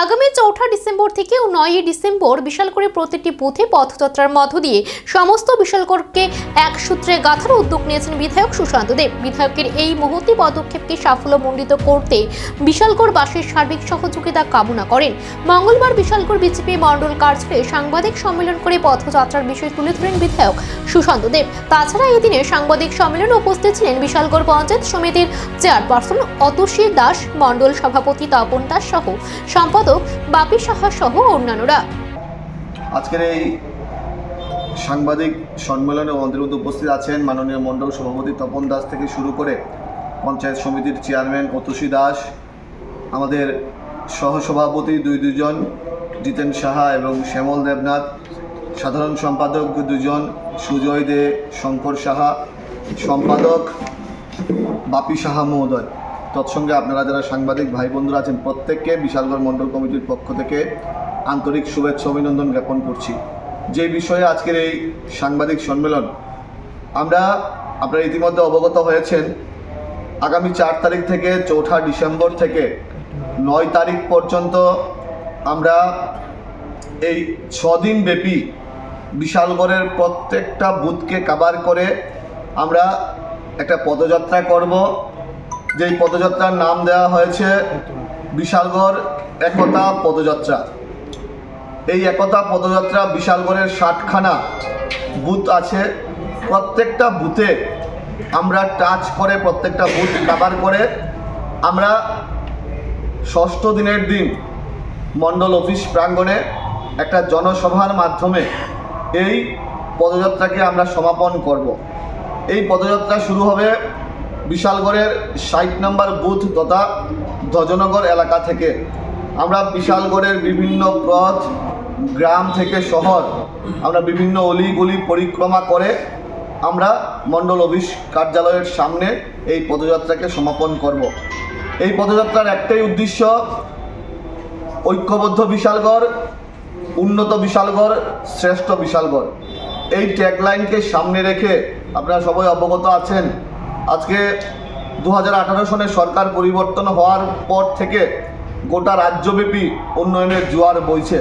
আগামী চৌঠা ডিসেম্বর থেকে নয়ই ডিসেম্বর বিশালগড়ে প্রতিটি বুথে পথযাত্রার মধ্য দিয়ে সমস্ত বিশালগড়কে এক সূত্রে গাঁথার উদ্যোগ নিয়েছেন বিধায়ক সুশান্ত দেব। বিধায়কের এই মুহূর্তে পদক্ষেপকে সাফল্যমণ্ডিত করতে বিশালগড়বাসীর সার্বিক সহযোগিতা কামনা করেন। মঙ্গলবার বিশালগড় বিজেপি মণ্ডল কার্যালয়ে সাংবাদিক সম্মেলন করে পথযাত্রার বিষয় তুলে ধরেন বিধায়ক সুশান্ত দেব। তাছাড়া এদিনে সাংবাদিক সম্মেলনে উপস্থিত ছিলেন বিশালগড় পঞ্চায়েত সমিতির চেয়ারপারসন অতসী দাস, মণ্ডল সভাপতি তপন দাস সহ সম্পাদক বাপি সাহা সহ অন্যান্যরা। আজকের এই সাংবাদিক সম্মেলনে অন্তর্গত উপস্থিত আছেন মাননীয় মণ্ডল সভাপতি তপন দাস থেকে শুরু করে পঞ্চায়েত সমিতির চেয়ারম্যান অতুষী দাস, আমাদের সহসভাপতি দুই দুজন, জিতেন সাহা এবং শ্যামল দেবনাথ, সাধারণ সম্পাদক দুজন, সুজয় দে, শঙ্কর সাহা, সম্পাদক বাপি সাহা মহোদয়। তৎসঙ্গে আপনারা যারা সাংবাদিক, ভাই বন্ধুরা আছেন, প্রত্যেককে বিশালগড় মণ্ডল কমিটির পক্ষ থেকে আন্তরিক শুভেচ্ছা অভিনন্দন জ্ঞাপন করছি। যে বিষয়ে আজকের এই সাংবাদিক সম্মেলন, আমরা, আপনারা ইতিমধ্যে অবগত হয়েছেন, আগামী চার তারিখ থেকে চৌঠা ডিসেম্বর থেকে নয় তারিখ পর্যন্ত আমরা এই ছদিন ব্যাপী বিশালগড়ের প্রত্যেকটা বুথকে কাবার করে আমরা একটা পদযাত্রা করব। যেই পদযাত্রার নাম দেওয়া হয়েছে বিশালগড় একতা পদযাত্রা। এই একতা পদযাত্রা বিশালগড়ের ষাটখানা বুথ আছে। প্রত্যেকটা বুথে আমরা টাচ করে প্রত্যেকটা বুথ কাভার করে আমরা ষষ্ঠ দিনের দিন মণ্ডল অফিস প্রাঙ্গণে একটা জনসভার মাধ্যমে এই পদযাত্রাকে আমরা সমাপন করব। এই পদযাত্রা শুরু হবে বিশালগড়ের ষাট নম্বর বুথ তথা ধ্বজনগর এলাকা থেকে। আমরা বিশালগড়ের বিভিন্ন পথ গ্রাম থেকে শহর, আমরা বিভিন্ন অলিগলি পরিক্রমা করে আমরা মণ্ডল অফিস কার্যালয়ের সামনে এই পদযাত্রাকে সমাপন করব। এই পদযাত্রার একটাই উদ্দেশ্য, ঐক্যবদ্ধ বিশালগড়, উন্নত বিশালগড়, শ্রেষ্ঠ বিশালগড়। এই ট্যাগলাইনকে সামনে রেখে আপনারা সবাই অবগত আছেন। আজকে দু সনে সরকার পরিবর্তন হওয়ার পর থেকে গোটা রাজ্যব্যাপী উন্নয়নের জোয়ার বইছে।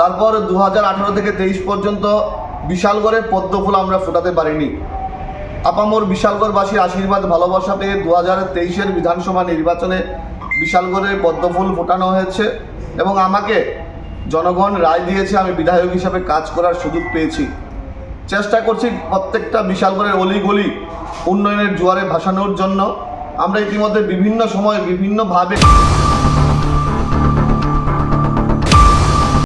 তারপর দু হাজার আঠারো থেকে তেইশ পর্যন্ত বিশালগড়ে পদ্মফুল আমরা ফোটাতে পারিনি। আপামর বিশালগড়বাসীর আশীর্বাদ ভালোবাসা পেয়ে দু হাজার তেইশের বিধানসভা নির্বাচনে বিশালগড়ে পদ্মফুল ফোটানো হয়েছে এবং আমাকে জনগণ রায় দিয়েছে, আমি বিধায়ক হিসাবে কাজ করার সুযোগ পেয়েছি। চেষ্টা করছি প্রত্যেকটা বিশালগড়ের অলিগলি উন্নয়নের জোয়ারে ভাসানোর জন্য। আমরা ইতিমধ্যে বিভিন্ন সময় বিভিন্নভাবে